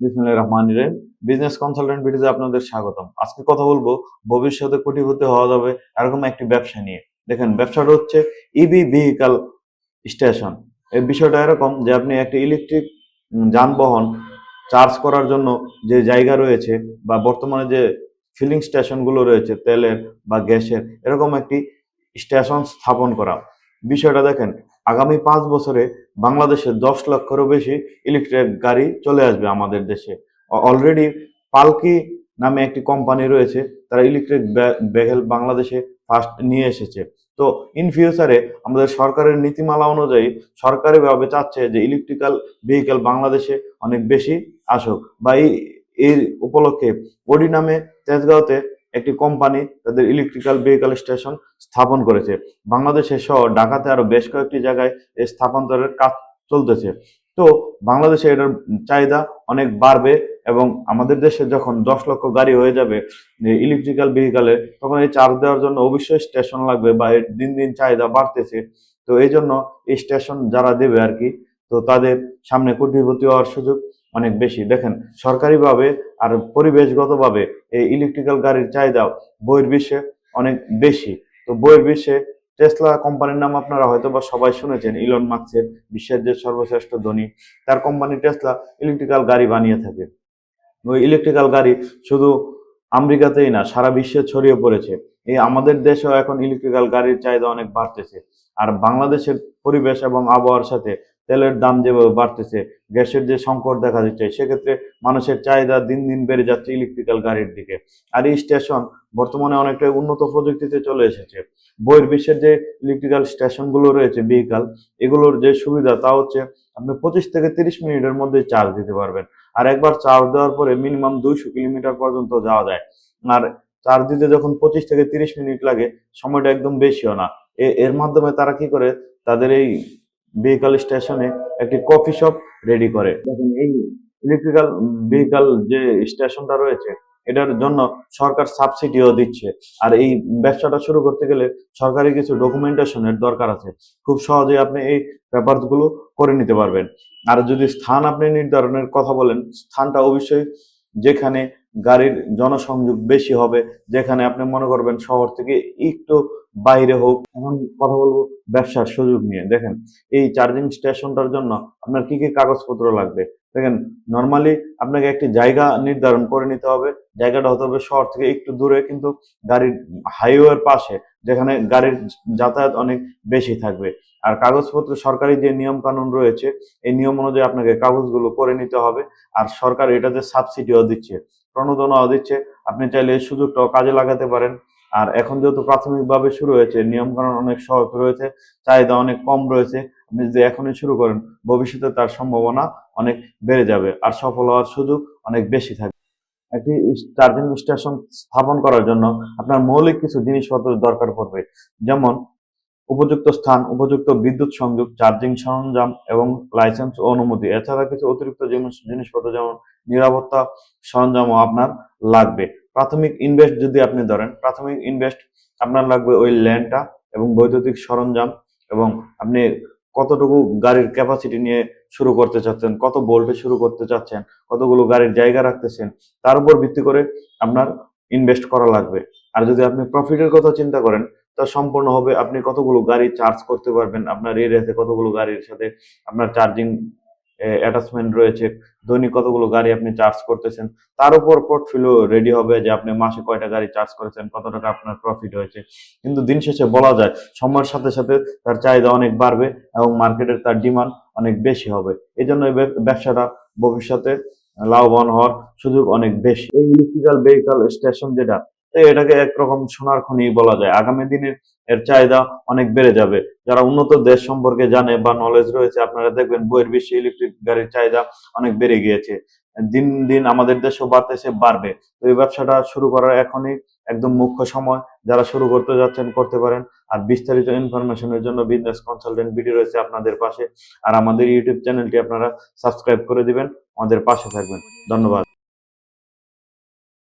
বিসমুল্লাহ রহমান রহিম। Business consultant ভিডিওতে আপনাদের স্বাগতম। আজকে কথা বলব, ভবিষ্যতে কোটিপতি হওয়া যাবে এরকম একটি ব্যবসা নিয়ে। দেখেন, ব্যবসাটা হচ্ছে ইভি ভেহিকাল স্টেশন এই বিষয়টা এরকম যে আপনি একটি ইলেকট্রিক যানবাহন চার্জ করার জন্য যে জায়গা রয়েছে বা বর্তমানে যে ফিলিং স্টেশনগুলো রয়েছে, তেলের বা গ্যাসের, এরকম একটি স্টেশন স্থাপন করা। বিষয়টা দেখেন আগামী পাঁচ বছরে বাংলাদেশে দশ লক্ষেরও বেশি ইলেকট্রিক গাড়ি চলে আসবে আমাদের দেশে। অলরেডি পালকি নামে একটি কোম্পানি রয়েছে, তারা ইলেকট্রিক ভেহিকেল বাংলাদেশে ফার্স্ট নিয়ে এসেছে। তো ইন ফিউচারে আমাদের সরকারের নীতিমালা অনুযায়ী সরকারিভাবে চাচ্ছে যে ইলেকট্রিক্যাল ভেহিকেল বাংলাদেশে অনেক বেশি আসুক। বা এই এর উপলক্ষে ওডি নামে তেজগাঁওতে একটি কোম্পানি তাদের ইলেকট্রিক্যাল ভেহিকেল স্টেশন স্থাপন করেছে। বাংলাদেশে সহ ঢাকাতে আরও বেশ কয়েকটি জায়গায় এই স্থাপান্তরের কাজ চলতেছে। তো বাংলাদেশে এটার চাহিদা অনেক বাড়বে এবং আমাদের দেশে যখন দশ লক্ষ গাড়ি হয়ে যাবে ইলেকট্রিক্যাল ভেহিকালে তখন এই চার্জ দেওয়ার জন্য অবশ্যই স্টেশন লাগবে বা এর দিন দিন চাহিদা বাড়তেছে। তো এই জন্য এই স্টেশন যারা দেবে আর কি, তো তাদের সামনে কোটিপতি হওয়ার সুযোগ অনেক বেশি। দেখেন, সরকারিভাবে আর পরিবেশগতভাবে এই ইলেকট্রিক্যাল গাড়ির চাহিদা বিশ্বে অনেক বেশি। তো বইয়ের বিশ্বে টেসলা কোম্পানির নাম আপনারা হয়তো বা সবাই শুনেছেন ইলন মার্কসের বিশ্বের যে সর্বশ্রেষ্ঠ ধনী, তার কোম্পানি টেসলা ইলেকট্রিক্যাল গাড়ি বানিয়ে থাকে। ওই ইলেকট্রিক্যাল গাড়ি শুধু আমেরিকাতেই না, সারা বিশ্বে ছড়িয়ে পড়েছে। এই আমাদের দেশেও এখন ইলেকট্রিক্যাল গাড়ির চাহিদা অনেক বাড়তেছে। আর বাংলাদেশের পরিবেশ এবং আবহাওয়ার সাথে তেলের দাম যেভাবে বাড়তেছে, গ্যাসের যে সংকট দেখা দিচ্ছে, সেক্ষেত্রে মানুষের চাহিদা দিন দিন বেড়ে যাচ্ছে ইলেকট্রিক্যাল গাড়ির দিকে। আর এই স্টেশন বর্তমানে অনেকটা উন্নত প্রযুক্তিতে চলে এসেছে। বইয়ের বিশ্বের যে ইলেকট্রিক্যাল স্টেশনগুলো রয়েছে ভেহিকাল এগুলোর যে সুবিধা তা হচ্ছে আপনি পঁচিশ থেকে তিরিশ মিনিটের মধ্যে চার্জ দিতে পারবেন। আর একবার চার্জ দেওয়ার পরে মিনিমাম দুইশো কিলোমিটার পর্যন্ত যাওয়া যায়। আর চার্জ দিতে যখন পঁচিশ থেকে তিরিশ মিনিট লাগে, সময়টা একদম বেশিও না। এর মাধ্যমে তারা কি করে? তাদের এই ভেহিকাল স্টেশনে একটি কফি শপ রেডি করে। এই ইলেকট্রিক্যাল ভেহিকাল যে স্টেশনটা রয়েছে, এটার জন্য সরকার সাবসিডিও দিচ্ছে। আর এই ব্যবসাটা শুরু করতে গেলে সরকারি কিছু ডকুমেন্টেশনের দরকার আছে। খুব সহজে আপনি এই ব্যাপারগুলো করে নিতে পারবেন। আর যদি স্থান আপনি নির্ধারণের কথা বলেন, স্থানটা অবশ্যই যেখানে গাড়ির জনসংযোগ বেশি হবে, যেখানে আপনি মনে করবেন শহর থেকে একটু বাইরে হোক, এখন কথা বলব ব্যবসার সুযোগ নিয়ে। দেখেন, এই চার্জিং স্টেশনটার জন্য আপনার কি কি কাগজপত্র লাগবে? দেখেন নর্মালি আপনাকে একটি জায়গা নির্ধারণ করে নিতে হবে। জায়গাটা হতে হবে শহর থেকে একটু দূরে, কিন্তু গাড়ির হাইওয়ের পাশে, যেখানে গাড়ির যাতায়াত অনেক বেশি থাকবে। আর কাগজপত্র সরকারি যে নিয়ম কানুন রয়েছে, এই নিয়ম অনুযায়ী আপনাকে কাগজগুলো করে নিতে হবে। আর সরকার এটাতে সাবসিডিও দিচ্ছে। প্রণোদনাও দিচ্ছে। আপনি চাইলে এই সুযোগটাও কাজে লাগাতে পারেন। আর এখন যেহেতু প্রাথমিকভাবে শুরু হয়েছে নিয়ম কানুন অনেক সহজ রয়েছে, চাহিদা অনেক কম রয়েছে, আপনি যদি এখনই শুরু করেন, ভবিষ্যতে তার সম্ভাবনা অনেক বেড়ে যাবে আর সফল হওয়ার সুযোগ অনেক বেশি থাকবে। একটি চার্জিং স্টেশন স্থাপন করার জন্য আপনার মৌলিক কিছু জিনিসপত্র দরকার পড়বে, যেমন উপযুক্ত স্থান, উপযুক্ত বিদ্যুৎ সংযোগ, চার্জিং সরঞ্জাম এবং লাইসেন্স অনুমতি। এছাড়া কিছু অতিরিক্ত জিনিসপত্র যেমন নিরাপত্তা সরঞ্জামও আপনার লাগবে। প্রাথমিক ইনভেস্ট যদি আপনি ধরেন, প্রাথমিক ইনভেস্ট আপনার লাগবে ওই ল্যান্ডটা এবং বৈদ্যুতিক সরঞ্জাম এবং আপনি কতটুকু গাড়ির ক্যাপাসিটি নিয়ে শুরু করতে চাচ্ছেন, কত বোল্টে শুরু করতে চাচ্ছেন, কতগুলো গাড়ির জায়গা রাখতেছেন, তার উপর ভিত্তি করে আপনার ইনভেস্ট করা লাগবে। আর যদি আপনি প্রফিটের কথা চিন্তা করেন, তা সম্পূর্ণ হবে আপনি কতগুলো গাড়ি চার্জ করতে পারবেন আপনার এরিয়াতে কতগুলো গাড়ির সাথে আপনার চার্জিং অ্যাটাচমেন্ট রয়েছে, দৈনিক কতগুলো গাড়ি আপনি চার্জ করতেছেন, তার উপর পোর্টফোলিও রেডি হবে যে আপনি মাসে কয়টা গাড়ি চার্জ করেছেন, কত টাকা আপনার প্রফিট হয়েছে। কিন্তু দিন শেষে বলা যায়, সময়ের সাথে সাথে তার চাহিদা অনেক বাড়বে এবং মার্কেটের তার ডিমান্ড অনেক বেশি হবে। এই জন্য ব্যবসাটা ভবিষ্যতে লাভবান হওয়ার সুযোগ অনেক বেশি। এই ইলেকট্রিক্যাল ভেহিকাল স্টেশন যেটা এটাকে একরকম সোনার খনি বলা যায়। আগামী দিনের এর চাহিদা অনেক বেড়ে যাবে। যারা উন্নত দেশ সম্পর্কে জানে বা নলেজ রয়েছে, আপনারা দেখবেন বইয়ের বিশ্বে ইলেকট্রিক গাড়ির চাহিদা অনেক বেড়ে গিয়েছে। দিন দিন আমাদের দেশও বাড়তেছে, বাড়বে। তো এই ব্যবসাটা শুরু করার এখনই একদম মুখ্য সময়। যারা শুরু করতে যাচ্ছেন, করতে পারেন। আর বিস্তারিত ইনফরমেশনের জন্য বিজনেস কনসালটেন্ট ভিডিও রয়েছে আপনাদের পাশে। আর আমাদের ইউটিউব চ্যানেলটি আপনারা সাবস্ক্রাইব করে দিবেন। আমাদের পাশে থাকবেন। ধন্যবাদ।